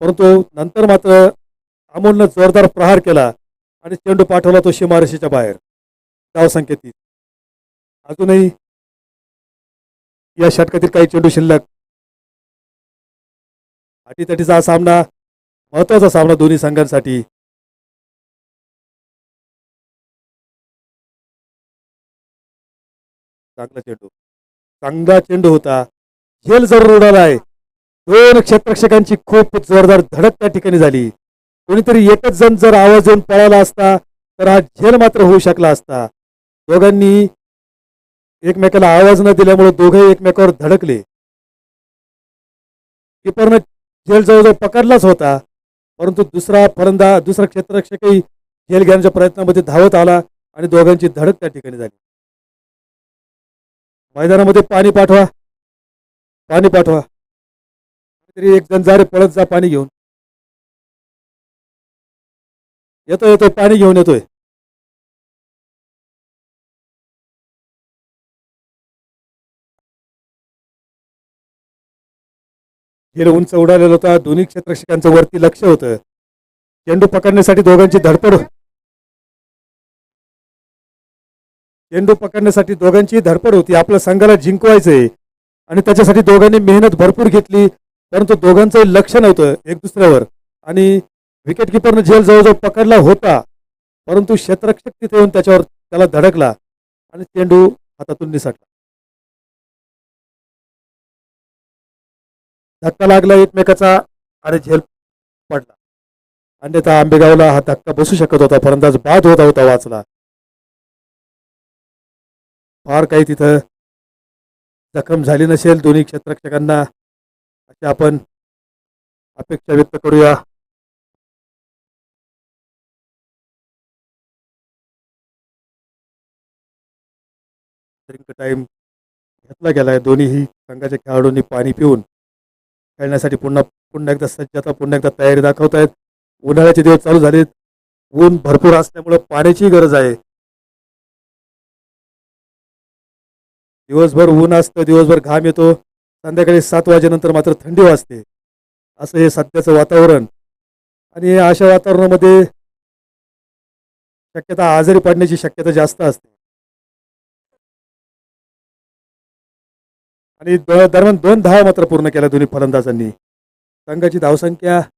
परंतु नंतर मात्र अमोलनं जोरदार प्रहार केला आणि चेंडू पाठवला तो सीमारेषेच्या बाहेर. धावसंख्येतील अजूनही या षटकातील काही चेंडू शिल्लक. अटीतटीचा हा सामना महत्त्वाचा सामना दोन्ही संघांसाठी. चांगला चेंडू. चांगला चेंडू होता. झेल जरूर आहे. दोन क्षेत्रक्षकांची खूप जोरदार धडक त्या ठिकाणी झाली. कोणीतरी एकच जण जर आवाज येऊन पळाला असता तर हा झेल मात्र होऊ शकला असता. दोघांनी एकमेकाला आवाज न दिल्यामुळे दोघे एकमेकावर धडकले. किपरनं झेल जवळजवळ पकडलाच होता परंतु दुसरा फलंदा दुसरा क्षेत्ररक्षकही झेल घेण्याच्या प्रयत्नामध्ये धावत आला आणि दोघांची धडक त्या ठिकाणी झाली. मैदानामध्ये पाणी पाठवा. पाणी पाठवा. तरी एक जण पळत जा पाणी घेऊन. येतोय येतोय पाणी घेऊन येतोय. गेलं उंच उडालेलं होता. दोन्ही क्षेत्रक्षकांचं वरती लक्ष होतं. चेंडू पकडण्यासाठी दोघांची धडपड चेंडू पकडण्यासाठी दोघांची धडपड होती. आपल्या संघाला जिंकवायचंय. आणि त्याच्यासाठी दोघांनी मेहनत भरपूर घेतली. परंतु दोघांचं लक्ष नव्हतं एक दुसऱ्यावर. आणि विकेट किपरनं झेल जवळजवळ पकडला होता परंतु क्षेत्ररक्षक तिथे येऊन त्याच्यावर त्याला धडकला आणि चेंडू हातातून निसटला. धक्का लागला एकमेकाचा आणि झेल पडला. अन्यथा आंबेगावला हा धक्का बसू शकत होता फलंदाज बाद होता होता वाचला. फार काही तिथं जखम झाली नसेल दोन्ही क्षेत्ररक्षकांना. अशी आपण अपेक्षा व्यक्त करूया. टाइम घेतला गेला आहे दोन्हीही संघाच्या खेळाडूंनी पाणी पिऊन खेळण्यासाठी पुन्हा पुन्हा एकदा सज्जता पुन्हा एकदा तयारी दाखवतायत. उन्हाळ्याचे दिवस चालू झालेत. ऊन भरपूर असल्यामुळे पाण्याची गरज आहे. दिवसभर ऊन असतं दिवसभर घाम येतो. संध्याकाळी सात वाजेनंतर मात्र थंडी वाजते. असं हे सध्याचं वातावरण. आणि अशा वातावरणामध्ये शक्यता आजारी पडण्याची शक्यता जास्त असते. आणि दरम्यान दोन धावा मात्र पूर्ण केल्या दोन्ही फलंदाजांनी. संघाची धावसंख्या